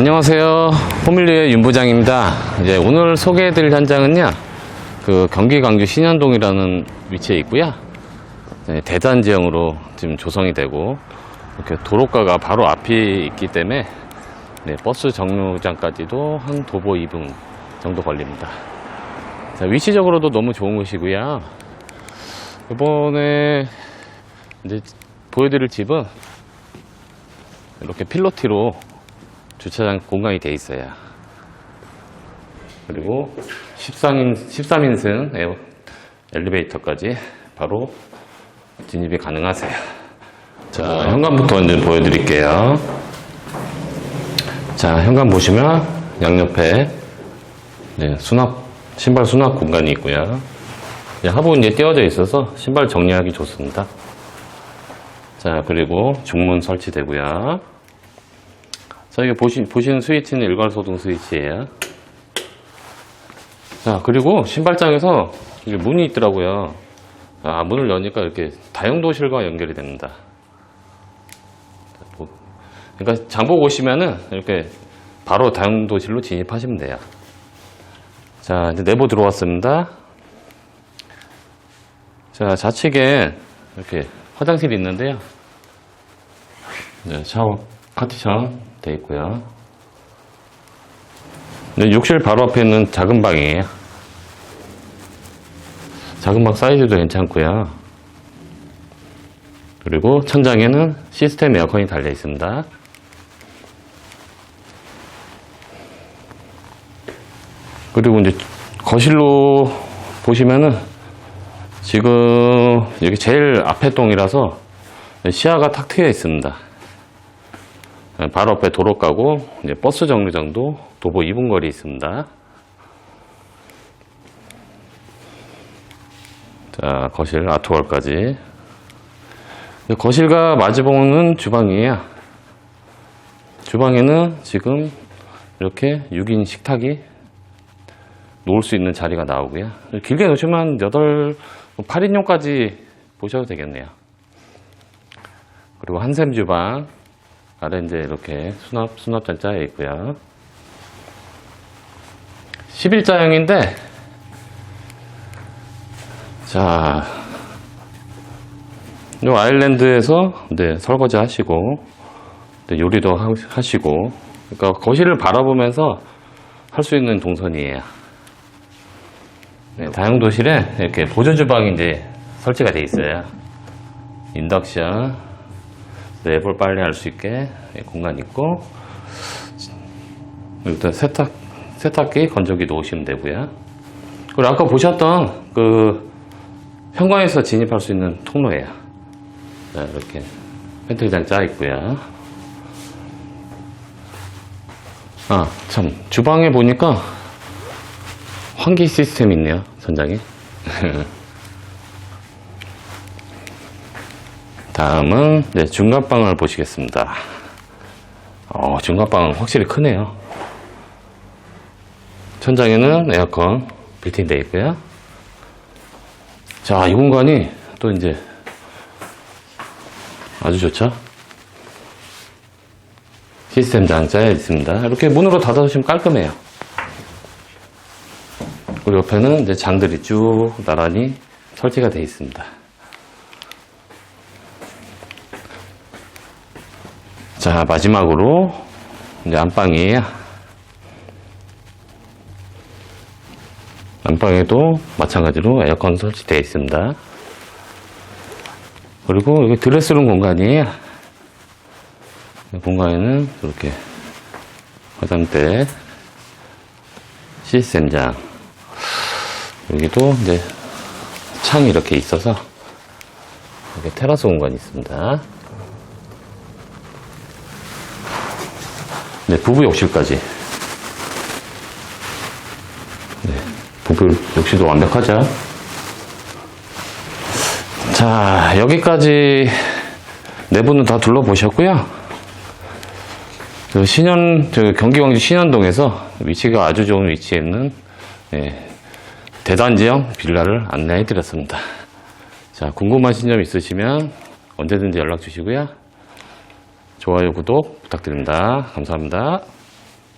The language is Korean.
안녕하세요. 포밀리의 윤 부장입니다. 이제 오늘 소개해드릴 현장은요, 그 경기 광주 신현동이라는 위치에 있고요. 네, 대단 지형으로 지금 조성이 되고 이렇게 도로가가 바로 앞이 있기 때문에 네, 버스 정류장까지도 한 도보 2분 정도 걸립니다. 자, 위치적으로도 너무 좋은 곳이고요. 이번에 이제 보여드릴 집은 이렇게 필로티로 주차장 공간이 돼 있어요. 그리고 13인, 13인승 에어, 엘리베이터까지 바로 진입이 가능하세요. 자, 현관부터 이제 보여드릴게요. 자, 현관 보시면 양옆에 네, 수납, 신발 수납 공간이 있고요. 이제 하부 이제 띄어져 있어서 신발 정리하기 좋습니다. 자, 그리고 중문 설치되고요. 자, 이게 보시, 보시는 스위치는 일괄소등 스위치예요. 자, 그리고 신발장에서 이게 문이 있더라고요. 아, 문을 여니까 이렇게 다용도실과 연결이 됩니다. 자, 보- 그러니까 장보고 오시면은 이렇게 바로 다용도실로 진입하시면 돼요. 자, 이제 내부 들어왔습니다. 자, 좌측에 이렇게 화장실이 있는데요. 네, 샤워, 파티션 돼 있고요. 네, 욕실 바로 앞에 있는 작은 방이에요. 작은 방 사이즈도 괜찮고요. 그리고 천장에는 시스템 에어컨이 달려 있습니다. 그리고 이제 거실로 보시면은 지금 여기 제일 앞에 동이라서 시야가 탁 트여 있습니다. 바로 앞에 도로가고 이제 버스 정류장도 도보 2분 거리 있습니다. 자, 거실 아트월까지. 거실과 마주보는 주방이에요. 주방에는 지금 이렇게 6인 식탁이 놓을 수 있는 자리가 나오고요. 길게 놓으시면 8, 8인용까지 보셔도 되겠네요. 그리고 한샘 주방 아래 이제 이렇게 수납 수납장 짜여 있고요. 11자형인데 자, 요 아일랜드에서 네, 설거지 하시고 네, 요리도 하- 하시고 그러니까 거실을 바라보면서 할 수 있는 동선이에요. 네, 다용도실에 이렇게 보조 주방이 이제 설치가 돼 있어요. 인덕션, 네볼 빨래 할수 있게 공간 있고, 일단 세탁, 세탁기, 건조기 놓으시면 되고요. 그리고 아까 보셨던 그 현관에서 진입할 수 있는 통로예요. 자, 이렇게 팬트리장 짜 있고요. 아, 참, 주방에 보니까 환기 시스템 있네요, 전장에. 다음은 네, 중간방을 보시겠습니다. 어, 중간방은 확실히 크네요. 천장에는 에어컨 빌트인 되어 있고요. 자, 이 공간이 또 이제 아주 좋죠? 시스템 장짜에 있습니다. 이렇게 문으로 닫아주시면 깔끔해요. 그리고 옆에는 이제 장들이 쭉 나란히 설치가 되어 있습니다. 자, 마지막으로 이제 안방이에요. 안방에도 마찬가지로 에어컨 설치되어 있습니다. 그리고 여기 드레스룸 공간이에요. 이 공간에는 이렇게 화장대, 시스템장, 여기도 이제 창이 이렇게 있어서 이렇게 테라스 공간이 있습니다. 네, 부부 욕실까지. 네, 부부 욕실도 완벽하죠? 자, 여기까지 내부는 다 둘러보셨고요. 그 신현, 저 경기 광주 신현동에서 위치가 아주 좋은 위치에 있는 예, 대단지형 빌라를 안내해 드렸습니다. 자, 궁금하신 점 있으시면 언제든지 연락 주시고요. 좋아요, 구독 부탁드립니다. 감사합니다.